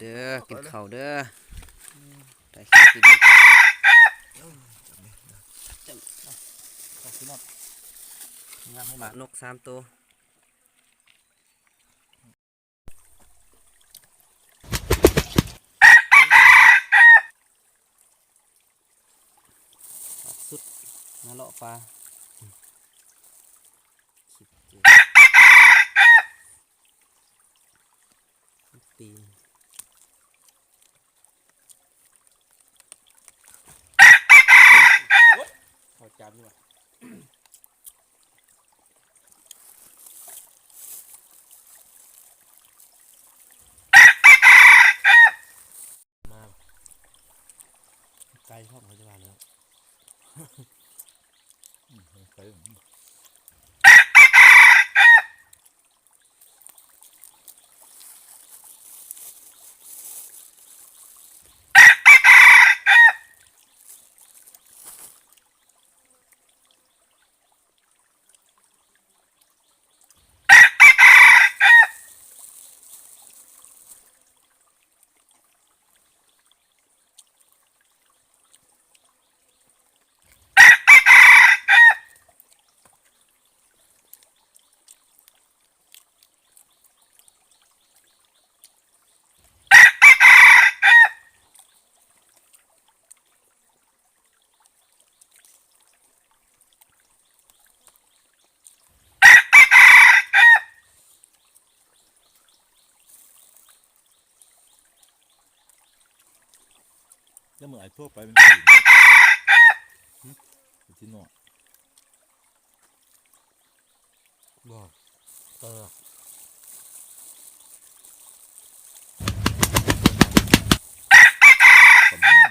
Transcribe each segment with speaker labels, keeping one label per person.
Speaker 1: มาเด้อกินข้าวเด้อได้ข้าวกินดี
Speaker 2: ขอบคุณมากงามให้มาน
Speaker 1: กสามตัวสุดมาเลาะปลาสิบเจ็ดปีน
Speaker 2: ขอจานดีกว่า มาไกลชอบเขาจะมาแล้วไกล
Speaker 3: แล้วเหมือนไอ้ทั่วไปมันสีที่นอก
Speaker 2: บอกเออ
Speaker 3: ผมเนี่ย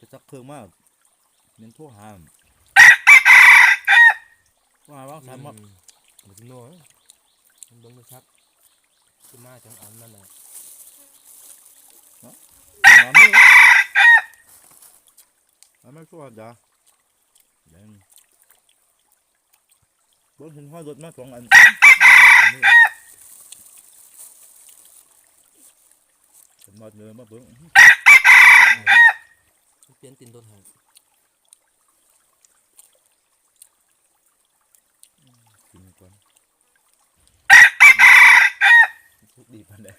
Speaker 3: จะจักเครื่องมากเน้นทั่วหามว่าว่างสามมด
Speaker 2: มันจะนัวมันเบิ้งไม่ชัดคือมาจังอันนั่นแหละ
Speaker 3: หามนี่หามไม่ทั่วจ้ะเดี๋ยวเบิ้งเห็นห้อยรถมาสองอันนี่เป็นมาเนื้อมาเบิ้ง
Speaker 2: เปลี่ยนตินต้นหาง
Speaker 3: กินก่อนทุกดีปันเลย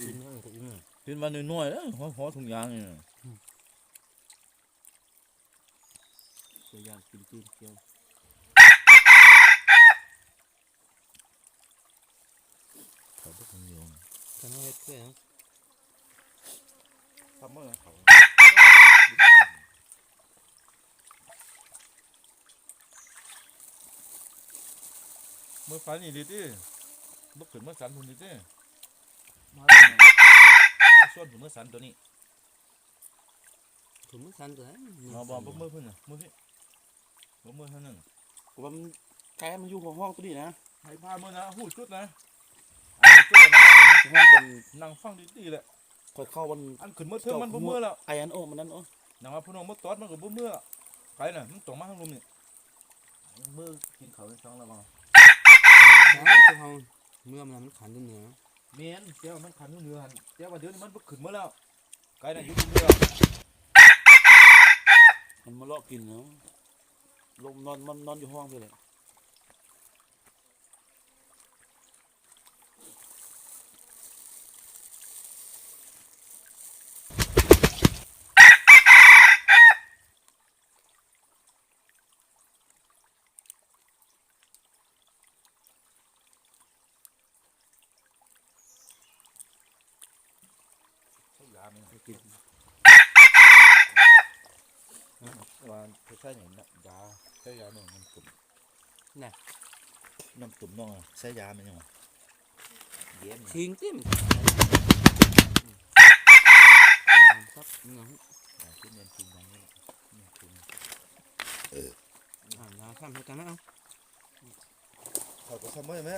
Speaker 2: กินนั่งก็อิ่ม
Speaker 3: กินมาหน่อยๆแล้วหัวหัวถุงยางนี่
Speaker 2: เดี๋ยวอยากกินจีนเกี๊ยว
Speaker 3: ขอบคุณโยม
Speaker 2: ฉันเอาเฮ็ดเพื่อน
Speaker 3: ทำเมื่อเขาเมื่อฝันอีดีที่บุกขึ้นเมื่อสันทุนดีที่
Speaker 2: มา
Speaker 3: ส่วนผมเมื่อสันตัวนี้
Speaker 2: ถุงมือสั่นตัวนั้น
Speaker 3: มาบอกบุกเมื่อเพิ่นน่ะเมื่อพี่บุกเมื่อเท่านั้น
Speaker 4: ผมว่ามันไกลมันอยู่หัวห้องตัวนี้นะ
Speaker 3: ให้พาเมื่อนะหูจุดนะเจ้านะ
Speaker 4: ห้องบน
Speaker 3: นั่งฟังดีๆแหละ
Speaker 4: คอยเข้าบน
Speaker 3: อันขึ้นเมื่อเทิงมันบ่เมื่อแล้ว
Speaker 4: ไออันโอมันนั่นโอ้
Speaker 3: นังว่าพี่น้องเมื่อตอดมันก็บ่เมื่อไปน่ะมันตรงมาทางลุมนี่มือกินข้าวในท้องแล้วบ่
Speaker 2: เจ้าเฮาเมื่อมันมันขันจนเหนือ
Speaker 3: เมนเจ้ามันขันเหนือหันเจ้าว่าเดี๋ยวนี้มันบ่ขึ้นมาแล้วไกลน่ะอยู่ที่เรือ
Speaker 4: มันมาเลาะกินเนาะลมนอนมันนอนอยู่ห้องไปเลย
Speaker 3: ใช้ยามันให้ กินว่าใช้อย่างนั้นยาใช้ยาหนึ่งมันตุ่ม
Speaker 4: นี่น้ำตุ่มน้องใช้ยามันยังไง
Speaker 3: เย็น
Speaker 2: ทิ้งติ้มครับเงา
Speaker 3: ที่เน้นกินอย่างนี้นี่กิน
Speaker 2: อ่าลาข้ามให้กันนะเอา
Speaker 3: เขาก็ทำไว้แม่